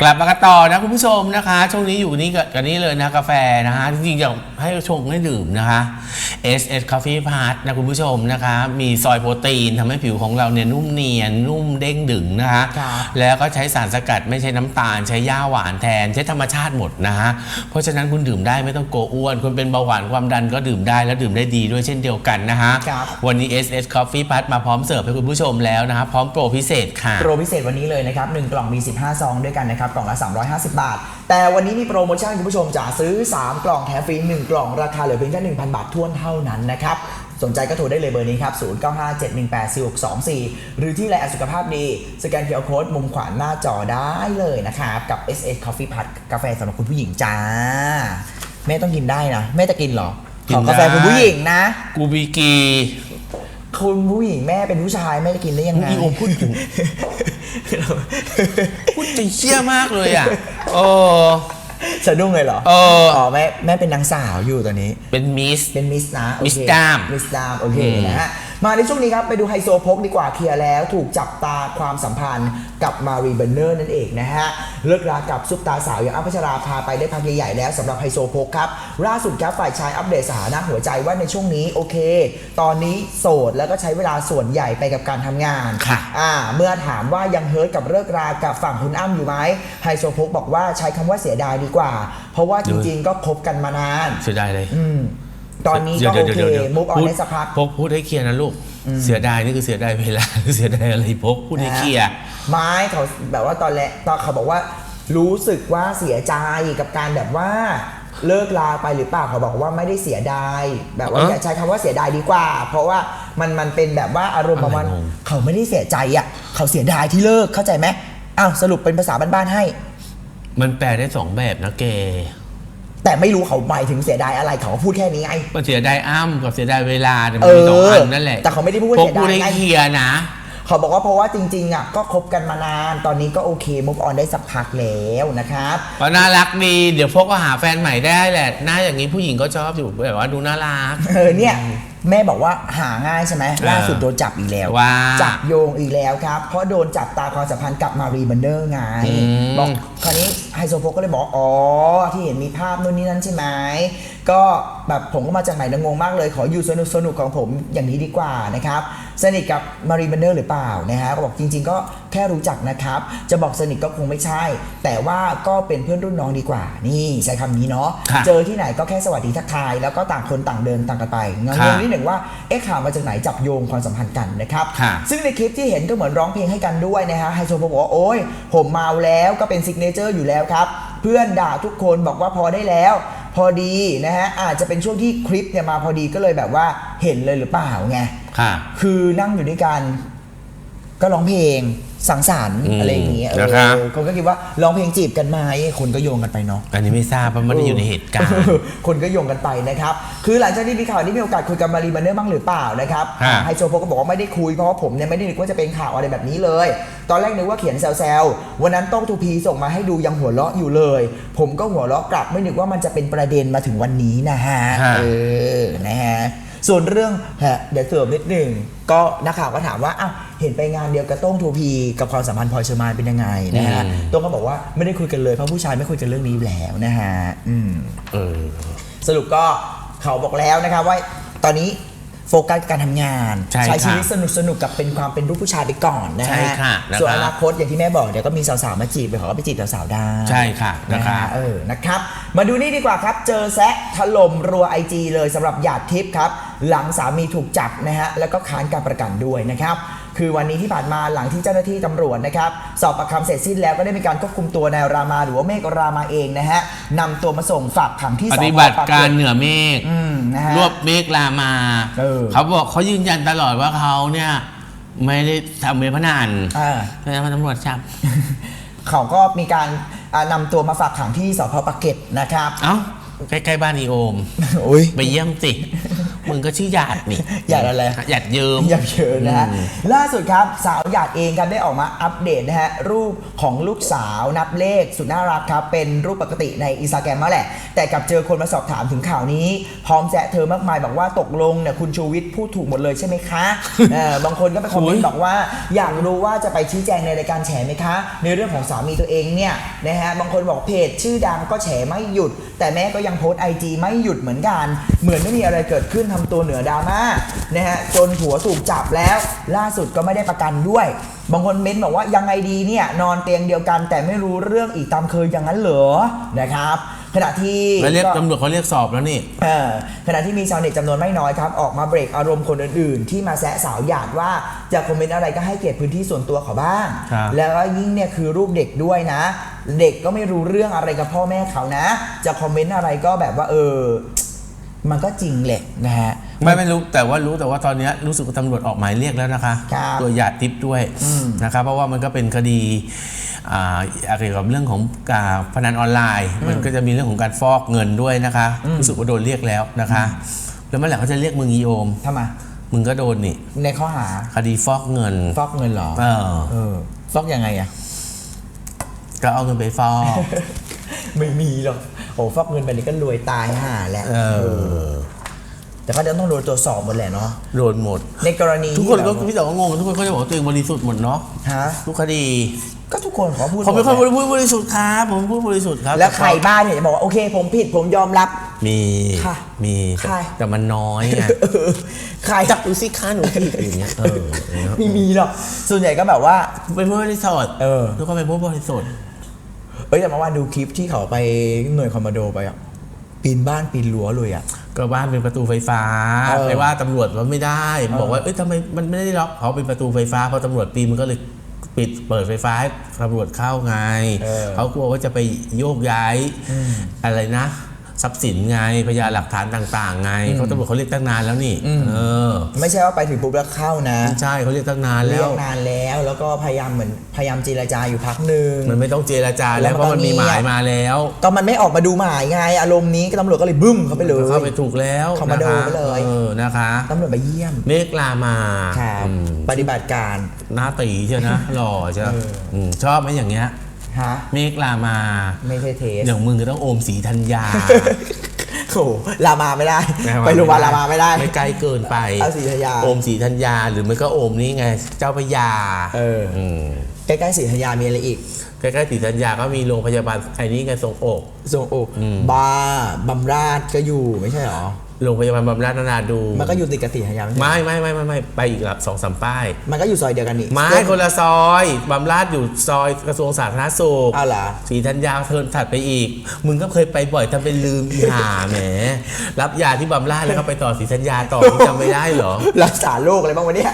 กลับมากันต่อนะคุณผู้ชมนะคะ ช่วงนี้อยู่นี่กับกันนี่เลยนะกาแฟนะฮะจริงๆอยากให้ชงให้ดื่มนะคะ S S Coffee Part นะคุณผู้ชมนะคะ มีซอยโปรตีนทำให้ผิวของเราเนี่ยนุ่มเนียน นุ่มเด้งดึงนะคะครับแล้วก็ใช้สารสกัดไม่ใช้น้ำตาล ใช้ย่าหวานแทน ใช้ธรรมชาติหมดนะฮะเพราะฉะนั้นคุณดื่มได้ไม่ต้องโกลัวอ้วนคนเป็นเบาหวานความดันก็ดื่มได้แล้วดื่มได้ดีด้วยเช่นเดียวกันนะฮะครับวันนี้ S S Coffee Part มาพร้อมเสิร์ฟให้คุณผู้ชมแล้วนะฮะพร้อมโปรพิเศษค่ะโปรพิเศษวันนี้เลยนะครับ1กล่องมี 15 ซองด้วยกันนะครับกล่องละ 350 บาท แต่วันนี้มีโปรโมชั่นคุณผู้ชมจะซื้อ 3 กล่องแถมฟรี 1 กล่องราคาเหลือเพียงแค่1,000 บาททวนเท่านั้นนะครับสนใจก็โทรได้เลยเบอร์นี้ครับ 0957184624 หรือที่ไลน์สุขภาพดี สแกนเคอร์โค้ดมุมขวาหน้าจอได้เลยนะครับ กับ SS Coffee Pad กาแฟสำหรับคุณผู้หญิงจ้า แม่ต้องกินได้นะ แม่จะกินเหรอกินขอกาแฟได้คุณผู้หญิงนะ กูบีกีคุณผู้หญิงแม่เป็นผู้ชายแม่จะกินได้ยังไง อีโอมพูดถึง พูดจริงเชี่ยมากเลยอะเออสะดุ้งเลยเหรอ เออ อ๋อแม่แม่เป็นนางสาวอยู่ตอนนี้ เป็นมิส เป็นมิสนะโอเคมิสดามมิสดาม โอเคอืมนะฮะ มาในช่วงนี้ครับ ไปดูไฮโซโพกดีกว่าเคลียร์แล้วถูกจับตาความสัมพันธ์กับมารีเบนเนอร์นั่นเองนะฮะ เลิกรากับซุปตาสาวอย่างอ้ำพัชราภาไปได้พักใหญ่ๆแล้วสำหรับไฮโซโพกครับ ล่าสุดครับฝ่ายชายอัปเดตสถานะหัวใจว่าในช่วงนี้โอเค ตอนนี้โสดแล้วก็ใช้เวลาส่วนใหญ่ไปกับการทำงานค่ะอ่าเมื่อถามว่ายังเฮิร์ตกับเลิกรากับฝั่งคุณอ้ำอยู่ไหมไฮโซโพกบอกว่าใช้คำว่าเสียดายดีกว่า เพราะว่าจริง ๆ ก็คบกันมานานเสียดายเลย อืม ตอนนี้ก็โอดี๋ยวเคดี๋ยวดี๋ยวมุกออนพูได้สักพักพกพูดให้เคลียร์นะลูก เสียดายนี่คือเสียดายเวลาหรือเสียดายอะไรพกพูดให้เคลียร์ไม้เขาแบบว่าตอนแรกตอนเขาบอกว่า รู้สึกว่าเสียใจกับการแบบว่าเลิกลาไปหรือเปล่าเขาบอกว่าไม่ได้เสียดายแบบว่าเอ๊ะอย่าใช้คำว่าเสียดายดีกว่า เพราะว่ามันมันเป็นแบบว่าอารมณ์ประมาณอะไรงงเขาไม่ได้เสียใจอะเขาเสียดายที่เลิกเข้าใจไหมอ้าวสรุปเป็นภาษาบ้านๆให้ มันแปลได้สองแบบนะแก แต่ไม่รู้เขาหมายถึงเสียดายอะไรเขาก็พูดแค่นี้ไงมันเสียดายอ้ำกับเสียดายเวลาเนี่ยเอมันอมีสองอันนั่นแหละแต่เขาไม่ได้พูดว่าพกเสียดายพูดให้ไง เคลียร์นะ เขาบอกว่าเพราะว่าจริงๆอะก็คบกันมานาน ตอนนี้ก็โอเคมุกออนได้สักพักแล้วนะครับเพราะน่ารักดี เดี๋ยวพกก็หาแฟนใหม่ได้แหละ หน้าอย่างนี้ผู้หญิงก็ชอบอยู่แบบว่าดูน่ารัก เออเนี่ยแม่บอกว่าหาง่ายใช่ไหมล่าสุดโดนจับอีกแล้วว่าจับโยงอีกแล้วครับ เพราะโดนจับตาความสัมพันธ์กับมารีเบนเดอร์ไงอืม บอกคราวนี้ไฮโซโพกก็เลยบอกอ๋อที่เห็นมีภาพนู่นนี่นั่นใช่ไหม ก็แบบผมก็มาจากไหนนะงงมากเลยขออยู่สนุกสนุกของผมอย่างนี้ดีกว่านะครับสนิทกับมารีเบนเดอร์หรือเปล่านะฮะก็บอกจริง ๆ ก็แค่รู้จักนะครับ จะบอกสนิทก็คงไม่ใช่ แต่ว่าก็เป็นเพื่อนรุ่นน้องดีกว่า นี่ใช้คำนี้เนาะค่ะเจอที่ไหนก็แค่สวัสดีทักทาย แล้วก็ต่างคนต่างเดินต่างกันไปงค่ะงๆนิดหนึ่งว่าเอ๊ะข่าวมาจากไหนจับโยงความสัมพันธ์กันนะครับ ค่ะ ซึ่งในคลิปที่เห็นก็เหมือนร้องเพลงให้กันด้วยนะฮะไฮโซโพกบอกว่าโอ๊ยผมเมาแล้วก็เป็นซิกเนเจอร์อยู่แล้วครับเพื่อนด่าทุกคนบอกว่าพอได้แล้ว พอดีนะฮะอาจจะเป็นช่วงที่คลิปเนี่ยมาพอดีก็เลยแบบว่าเห็นเลยหรือเปล่าไงค่ะ คือนั่งอยู่ด้วยกันก็ร้องเพลง สังสรรค์อืมอะไรอย่างเงี้ยเอนะครับอคนก็คิดว่าร้องเพลงจีบกันไหมคนก็โยงกันไปเนาะ อันนี้ไม่ทราบเพราะไม่ได้อยู่ในเหตุการณ์คนก็โยงกันไปนะครับ คือหลังจากที่มีข่าวนี้มีโอกาสคุยกับมารีบันเนอร์บ้างหรือเปล่านะครับฮะไฮโซโพกก็บอกว่าไม่ได้คุยเพราะว่าผมเนี่ยไม่ได้นึกว่าจะเป็นข่าวอะไรแบบนี้เลย ตอนแรกนึกว่าเขียนแซวๆ วันนั้นต้องทูพีส่งมาให้ดูยังหัวเราะอยู่เลย ผมก็หัวเราะกลับไม่นึกว่ามันจะเป็นประเด็นมาถึงวันนี้นะฮะ ฮะ เออ นะฮะ ส่วนเรื่องฮะเดี๋ยวเสริมนิดหนึ่งก็นักข่าวก็ถามว่าอ้าวเห็นไปงานเดียวกับโต้งทูพีกับความสัมพันธ์พลอยเชอร์มานเป็นยังไงนะฮะอืม โต้งก็บอกว่าไม่ได้คุยกันเลยเพราะผู้ชายไม่คุยกันเรื่องนี้อยู่แล้วนะฮะอืม เออ สรุปก็เขาบอกแล้วนะครับว่าตอนนี้ โฟกัสกับการทำงานใช่ค่ะชีวิตสนุกสนุกกับเป็นความเป็นรูปผู้ชายไปก่อนนะใช่ฮะค่ะนะครับ ส่วนอนาคตอย่างที่แม่บอกเดี๋ยวก็มีสาวๆมาจีบไปขอก็ไปจีบสาวๆได้ ใช่ค่ะนะนะคะฮะเออนะครับ มาดูนี่ดีกว่าครับ เจอแซะถล่มรัวไอจีเลยสำหรับหยาดทิพย์ครับ หลังสามีถูกจับนะฮะ แล้วก็ค้านการประกันด้วยนะครับ คือวันนี้ที่ผ่านมาหลังที่เจ้าหน้าที่ตำรวจนะครับ สอบปากคำเสร็จสิ้นแล้วก็ได้มีการควบคุมตัวนายรามาหรือว่าเมฆรามาเองนะฮะนำตัวมาส่งฝากขังที่ปสพฏิบัติปากเกการร็ดเหนือเมฆ อืม นะฮะ รวบเมฆลามาเออ เขาบอกเขายืนยันตลอดว่าเขาเนี่ยไม่ได้ทำเว็บพนันอ่า เพราะฉะนั้นตำรวจจับ เขาก็มีการอ่านำตัวมาฝากขังที่สพปากเกร็ดนะครับ เอ้าใกล้ๆบ้านอีโอม อุ้ยไปเยี่ยมสิ มึงก็ชื่อหยาดนี่หยาดอะไรหยาดเยิ้มยับเยินนะฮะล่าสุดครับสาวหยาดเองครับได้ออกมาอัปเดตนะฮะรูปของลูกสาวนับเลขสุดน่ารักครับเป็นรูปปกติในอินสตาแกรมมาแหละ แต่กลับเจอคนมาสอบถามถึงข่าวนี้ พร้อมแซะเธอมากมายบอกว่าตกลงเนี่ยคุณชูวิทย์พูดถูกหมดเลยใช่ไหมคะเออบางคนก็ไปคอมเมนอุ๊ต์ยบอกว่า อยากรู้ว่าจะไปชี้แจงในรายการแฉไหมคะ ในเรื่องของสามีตัวเองเนี่ยนะฮะบางคนบอกเพจชื่อดังก็แฉไม่หยุด แต่แม่ก็ยังโพสไอจีไม่หยุดเหมือนกัน เหมือนไม่มีอะไรเกิดขึ้นทำตัวเหนือดราม่านะฮะจนผัวถูกจับแล้ว ล่าสุดก็ไม่ได้ประกันด้วย บางคนเม้นบอกว่ายังไงดีเนี่ยนอนเตียงเดียวกัน แต่ไม่รู้เรื่องอีกตามเคยอย่างนั้นเหรอนะครับขณะที่แล้วเรียกก็ตำรวจเขาเรียกสอบแล้วนี่เออขณะที่มีชาวเน็ตจำนวนไม่น้อยครับ ออกมาเบรกอารมณ์คนอื่นๆ ที่มาแซะสาวหยาดว่าจะคอมเมนต์อะไรก็ให้เกียรติพื้นที่ส่วนตัวเขาบ้างครับแล้วก็ยิ่งเนี่ยคือรูปเด็กด้วยนะ เด็กก็ไม่รู้เรื่องอะไรกับพ่อแม่เขานะ จะคอมเมนต์อะไรก็แบบว่าเออ มันก็จริงแหละนะฮะ ไม่ไม่รู้แต่ว่ารู้แต่ว่าตอนเนี้ยรู้สึกว่าตำรวจออกหมายเรียกแล้วนะคะ ครับตัวหยาดทิพย์ด้วยอืมนะครับเพราะว่ามันก็เป็นคดีอ่าเกี่ยวกับเรื่องของการพนันออนไลน์ มันก็จะมีเรื่องของการฟอกเงินด้วยนะคะ รู้สึกว่าโดนเรียกแล้วนะคะ แล้วเมื่อไหร่เขาจะเรียกมึงอีโอม ทำไมมึงก็โดนนี่ในข้อหาคดีฟอกเงินฟอกเงินเหรอเออเออฟอกยังไงอะ ก็เอาเงินไปฟอก ไม่มีหรอก โอ้ฟอกเงินไปนี่ก็รวยตายห่าแหละเออ แต่ก็เดี๋ยวต้องโดนตรวจสอบหมดแหละเนาะโดนหมด ในกรณีทุกคนก็ที่แบบพี่แต่ว่างงทุกคนก็จะบอกว่าตัวเองบริสุทธิ์หมดเนาะฮะทุกคดีก็ทุกคนขอพูดผมเป็นคนหมดแหละพูดบริสุทธิ์ครับผมพูดบริสุทธิ์ครับแล้วใครบ้านเนี่ยจะบอกว่าโอเค ผมผิดผมยอมรับ มีค่ะมีใคร แต่มันน้อยไงเออใครจับดูสิค้าหนูผิดอย่างเงี้ยเออไม่มีหรอกส่วนใหญ่ก็แบบว่า เป็นผู้บริสุทธิ์เออ ทุกคนเป็นผู้บริสุทธิ์ เอ้ยแต่เมื่อวานดูคลิปที่เขาไปหน่วยคอมมานโดไปอะปีนบ้านปีนรั้วเลยอะ ก็บ้านเป็นประตูไฟฟ้าเออไปว่าตำรวจว่าไม่ได้บอกว่าเอ้ยทำไมมันไม่ได้ล็อกเขาเป็นประตูไฟฟ้าเพราะตำรวจปีนมันก็เลยปิดเปิดไฟฟ้าให้ตำรวจเข้าไงเออ เขากลัวว่าจะไปโยกย้ายอะไรนะ ทรัพย์สินไงพยานหลักฐานต่าง ๆ ไงเขาตำรวจเขาเรียกตั้งนานแล้วนี่เออไม่ใช่ว่าไปถึงปุ๊บแล้วเข้านะใช่เขาเรียกตั้งนานแล้เรียวกนานแล้วแล้วก็พยายามเหมือนพยายามเจรจาอยู่พักหนึ่งมันไม่ต้องเจรจาแล้แล้ววมันเพราะมันมีก็หเงียบมายมาแล้วก็มันไม่ออกมาดูหมายไงอารมณ์นี้ก็ตำรวจก็เลยบึ้มเข้าไปเลยเข้าไปถูกแล้วเข้ามานะคะดูไปเลยเออนะคะตำรวจไปเยี่ยมเมฆลามาครับอืมปฏิบัติการหน้าตีเชียวนะหล่อเชียวเอออืมชอบไหมอย่างเงี้ย ฮะเมฆลามาไม่ใช่เทสอย่างมึงก็ต้องโอมสีธัญญา โอ้โหลามาไม่ได้ ไปโรงพยาบาลลามาไม่ได้ ไม่ไกลเกินไปเอาศรีธัญญาโอมสีธัญญาหรือไม่ก็โอมนี่ไง เจ้าพระยาเออมใกล้ๆศรีธัญญามีอะไรอีก ใกล้ๆสีธัญญาก็มีโรงพยาบาลไอ้นี่ไงทรงอกทรงอกบาร์บำราชก็อยู่ไม่ใช่หรอ โรงพยาบาลบำราศนาราดู มันก็อยู่ติดกับศรีธัญญาไม่ใช่ไม่ไม่ไม่ไม่ไม่ไปอีกละสองสามป้าย มันก็อยู่ซอยเดียวกันนี่ไม้คนละซอยบำราศอยู่ซอยกระทรวงสาธารณสุขเอาเหรอสีธัญญาเทินถัดไปอีก มึงก็เคยไปบ่อยทำเป็นลืมอีหาแหมรับยาที่บำราศแล้วก็ไปต่อสีธัญญาต่อมึงจำไม่ได้เหรอรักษาโรคอะไรบ้างวันนี้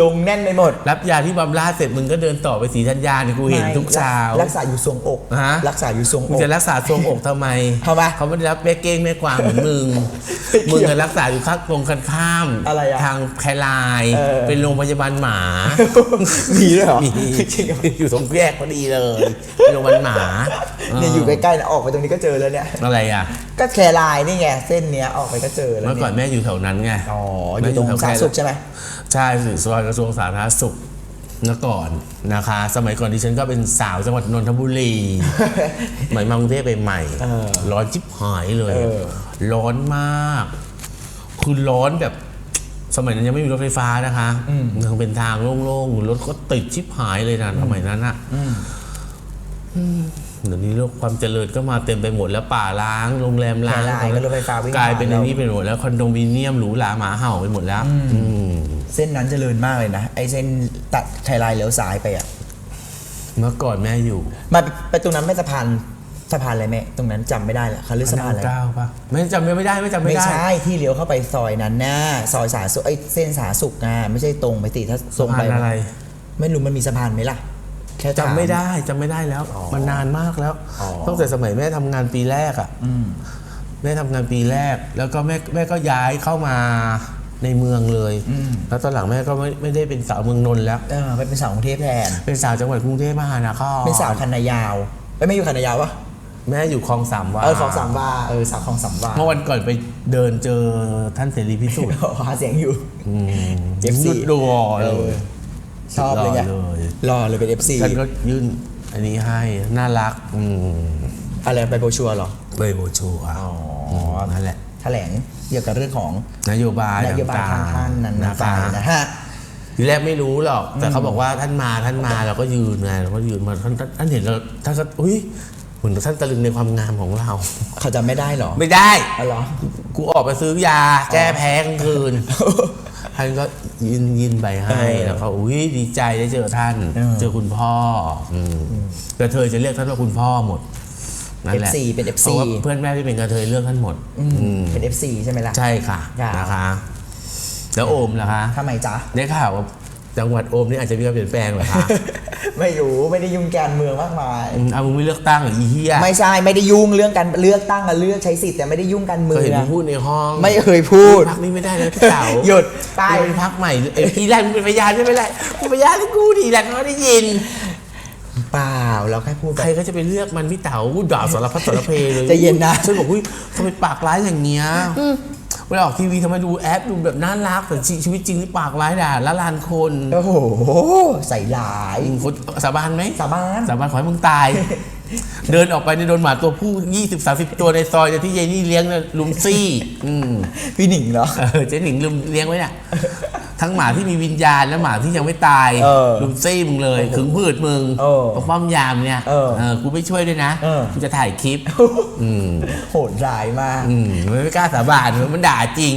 ลงแน่นไปหมด รับยาที่บำราศเสร็จมึงก็เดินต่อไปสีธัญญาเนี่ยกูเห็นทุกเช้ารักษาอยู่ทรวงอกฮะรักษาอยู่ทรวงมึองกจะรักษาทรวงอกทำไมทำไมเขาไม่ได้รับแม่เก้งแม่กวางเหมือนมึงไม่เกี่ยวมึงจะรักษาอยู่ข้างตรงกันข้ามอะไรอะทางแคลายเออเป็นโรงพยาบาลหมา มีด้วยเหรอมีจริงเหรออยู่ตรงแยกพอดีเลยเป็นโรงพยาบาลหมาเนี่ยอยู่ใกล้ๆนะออกไปตรงนี้ก็เจอแล้วเนี่ยอะไรอะ ก็แคลายนี่ไงเส้นเนี้ยออกไปก็เจอแล้วเมื่อก่อนเนี่ยแม่อยู่แถวนั้นไงอ๋ออยู่ตรงแม่แถวสาธารณสุขใช่ไหมใช่สื่อซอยกระทรวงสาธารณสุข เมื่อก่อนนะคะ สมัยก่อนที่ฉันก็เป็นสาวจังหวัดนนทบุรีหมายมากรุงเทพใหม่เออร้อนจิบหายเลยเออร้อนมาก คือร้อนแบบสมัยนั้นยังไม่มีรถไฟฟ้านะคะยังเป็นทางโล่งๆรถก็ติดชิบหายเลยนะสมัยนั้นอะอืม เดี๋ยวนี้โลกความเจริญก็มาเต็มไปหมดแล้วป่าล้างโรงแรมล้างแคลายก็รถไฟฟ้าวิ่งกลายเป็นผ่านอันแล้วนี้ไปหมดแล้วคอนโดมิเนียมหรูหราหมาเห่าไปหมดแล้วอืมเส้นนั้นเจริญมากเลยนะ ไอ้เส้นตัดไทยลายเลี้ยวซ้ายไปอะเมื่อก่อนแม่อยู่มาไปตรงนั้นไม่สะพานสะพานอะไรแม่ตรงนั้นจำไม่ได้ละเขาเรียกสะพานอะไรเก้าปะไม่จำไม่ได้ไม่จำไม่ไม่ได้ใช่ที่เลี้ยวเข้าไปซอยนั้นนะซอยสาสุขไอ้เส้นสาสุขอะไม่ใช่ตรงไปสิถ้าตรงไปสะพานอะไร ไม่รู้มันมีสะพานไหมล่ะ แค่ถาจำไม่ได้จำไม่ได้แล้ว มันนานมากแล้วอ๋อตั้งแต่สมัยแม่ทำงานปีแรกอะแม่ทำงานปีแรก แล้วก็แม่แม่ก็ย้ายเข้ามาในเมืองเลย แล้วตอนหลังแม่ก็ไม่ไม่ได้เป็นสาวเมืองนนท์แล้วเออไปเป็นสาวกรุงเทพแทน เป็นสาวจังหวัดกรุงเทพมหานครเป็นสาวคันนายาวเอ้ยไม่อยู่คันนายาวปะแม่อยู่คลองสามวาเออของสามวาเออสาวของสามวาเมื่อวันก่อนไปเดินเจอท่านเสรีพิสุทธิ์หาเสียงอยู่อืม FC หยุดดูรอเลย ชอบเลยไงรอเลย รอเลยเป็น FC ท่านก็ยื่นอันนี้ให้น่ารักอืมอะไรไปโบชัวร์เหรอใบโบชัวร์อ๋อมนั่นแหละ แถลงเกี่ยวกับเรื่องของนโยบายนโยบายต่ทางๆท่านนั้นนะไปคะนะฮะ ทีแรกไม่รู้หรอก แต่เขาบอกว่าท่านมาท่านมาเราก็ยืนไงเราก็ยืนมาท่านท่านท่านเห็นเราท่านก็อุ้ยเหมือนท่านตะลึงในความงามของเรา เขาจะไม่ได้เหรอไม่ได้ อ๋อเหรอ กูออกไปซื้อยาแก้แพ้กลางคืน ท่านก็ยินยินไปให้เออแล้วก็อุ้ยดีใจได้เจอท่านเออเจอคุณพ่ออืมกระเทยจะเรียกท่านว่าคุณพ่อหมดนั่นแหละ FC เป็น FC พราะว่าเพื่อนแม่ที่เป็นกระเทยเลือกท่านหมดอืมอืมเป็น FC ใช่ไหมล่ะ ใช่ค่ะครับนะคะ แล้วโอมล่ะคะทำไมจ๊ะ ได้ข่าวว่าจังหวัดโอมนี่อาจจะมีการเปลี่ยนแปลงเหรอคะ ไม่รู้ไม่ได้ยุ่งการเมืองมากมาย อืมเอามึงไม่เลือกตั้งเหรออีเหี้ยไม่ใช่ไม่ได้ยุ่งเรื่องการเลือกตั้งอะเลือกใช้สิทธิ์แต่ไม่ได้ยุ่งการเมืเคอยเห็นงมึงพูดในห้องไม่เคยพูด พักนี้ไม่ได้แล้วพี่เต๋าหยุดไปไปเป็นพักใหม่เอ้ยพี่แรกมึงเป็นพยานไม่เป็นไรมึงพยานให้กูดีแหละเขาได้ยิน เปล่าเราแค่พูดแบใครบก็จะไปเลือกมันพี่เต๋ากูด่าสารพัดสารเพเลยใจเย็นนะ ฉันบอกอุ้ยทำไมปากร้ายอย่างเงี้ย เวลาออกทีวีทำไมดูแอปดูแบบน่ารักแต่ชีวิตจริงนี่ปากร้ายด่าละลานคนโอ้โหใส่หลายคนสาบานไหมสาบานสาบานขอให้มึงตาย เดินออกไปในยโดนหมาตัวผู้ยี่สิบสาสิบตัวในซอยเนี่ยที่ยายนี่เลี้ยงเนี่ยลุมซี่อืมพี่หนิงเหรอเออเจ๊หนิงลุมเลี้ยงไว้เนี่ย ทั้งหมาที่มีวิญญาณและหมาที่ยังไม่ตายเออลุมซี่มึงเลยขึงพืชมึงเออปกป้อมยามเนี่ยเออกูไม่ช่วยด้วยนะเออ กูจะถ่ายคลิป อืมโหดร้ายมาก อืมมันไม่กล้าสาบานมันด่าจริง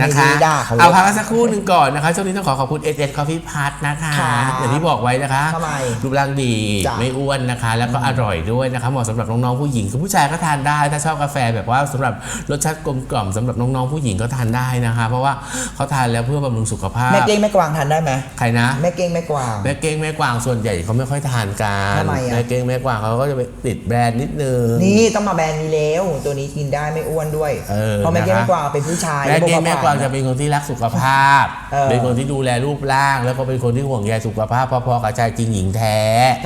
นะคะไม่ได้ด่าเขาเอาพักกันสักครู่หนึ่งก่อนนะคะช่วงนี้ต้องขอขอบคุณเอเอสคอฟฟี่พัทนะคะครับอย่างที่บอกไว้นะคะทำไมรูปร่างดีจ้ะ ไม่อ้วนนะคะ แล้วก็อร่อยด้วยนะคะเหมาะสำหรับน้องๆผู้หญิงคือผู้ชายก็ทานได้ถ้าชอบกาแฟแบบว่าสำหรับรสชาติกลมกล่อมสำหรับน้องๆผู้หญิงก็ทานได้นะคะ เพราะว่าเขาทานแล้วเพื่อบำรุงสุขภาพ แม่เก้งแม่กวางทานได้ไหมใครนะ แม่เก้งแม่กวาง แม่เก้งแม่กวางส่วนใหญ่เขาไม่ค่อยทานกันทำไมอะ แม่เก้งแม่กวางเขาก็จะไปติดแบรนด์นิดนึง นี่ต้องมาแบรนด์นี้แล้วตัวนี้กินได้ไม่อ้วนด้วยเออเพราะแม่เก้งนะคะแม่กวางเป็นผู้ชายแม่เก้งระบบแม่เผกวางผลจะเป็นคนที่รักสุขภาพ เออเป็นคนที่ดูแลรูปร่าง แล้วก็เป็นคนที่ห่วงใยสุขภาพพอๆกับชายจริงหญิงแท้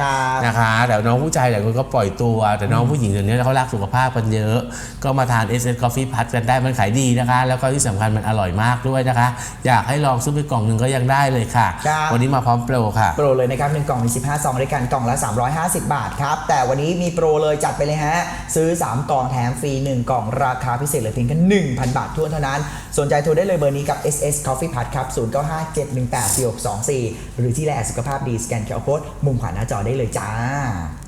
ครับ นะคะ แต่น้องผู้ชายหลายคนก็ปล่อยตัว แต่น้องผู้หญิงเดี๋ยวนี้เขารักสุขภาพกันเยอะ ก็มาทาน S S Coffee พัดกันได้มันขายดีนะคะ แล้วก็ที่สำคัญมันอร่อยมากด้วยนะคะ อยากให้ลองซื้อไปกล่องหนึ่งก็ยังได้เลยค่ะ ครับ วันนี้มาพร้อมโปรค่ะ โปรเลยนะครับหนึ่งกล่องมี15ซองด้วยกันกล่องละ 350 บาทครับ แต่วันนี้มีโปรเลยจัดไปเลยฮะ ซื้อ 3 กล่องแถมฟรี 1 กล่องราคาพิเศษเหลือเพียงแค่1,000 บาททั่วนเท่านั้น สนใจโทรได้เลยเบอร์นี้กับ SS Coffee Pad ครับ 0957184624 หรือที่แลสุขภาพดีสแกนเคอร์โคดมุมขวาหน้าจอได้เลยจ้าช